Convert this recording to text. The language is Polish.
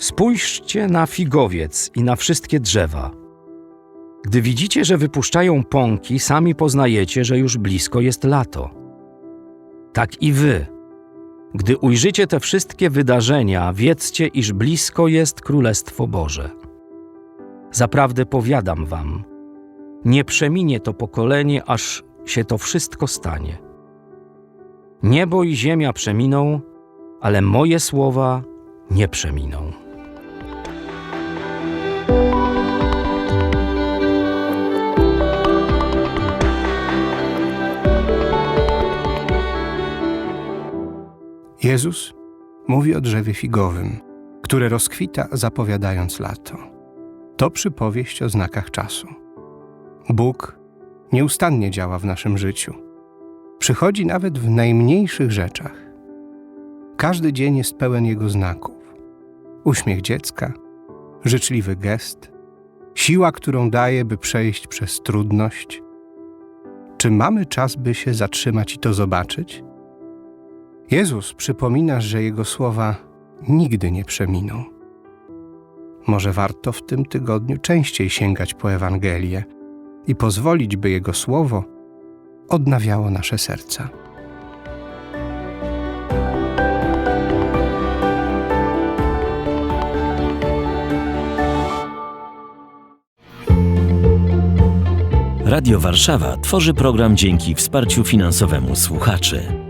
Spójrzcie na figowiec i na wszystkie drzewa. Gdy widzicie, że wypuszczają pąki, sami poznajecie, że już blisko jest lato. Tak i wy. Gdy ujrzycie te wszystkie wydarzenia, wiedzcie, iż blisko jest Królestwo Boże. Zaprawdę powiadam wam, nie przeminie to pokolenie, aż się to wszystko stanie. Niebo i ziemia przeminą, ale moje słowa nie przeminą. Jezus mówi o drzewie figowym, które rozkwita zapowiadając lato. To przypowieść o znakach czasu. Bóg nieustannie działa w naszym życiu. Przychodzi nawet w najmniejszych rzeczach. Każdy dzień jest pełen Jego znaków. Uśmiech dziecka, życzliwy gest, siła, którą daje, by przejść przez trudność. Czy mamy czas, by się zatrzymać i to zobaczyć? Jezus przypomina, że Jego słowa nigdy nie przeminą. Może warto w tym tygodniu częściej sięgać po Ewangelię i pozwolić, by Jego słowo odnawiało nasze serca. Radio Warszawa tworzy program dzięki wsparciu finansowemu słuchaczy.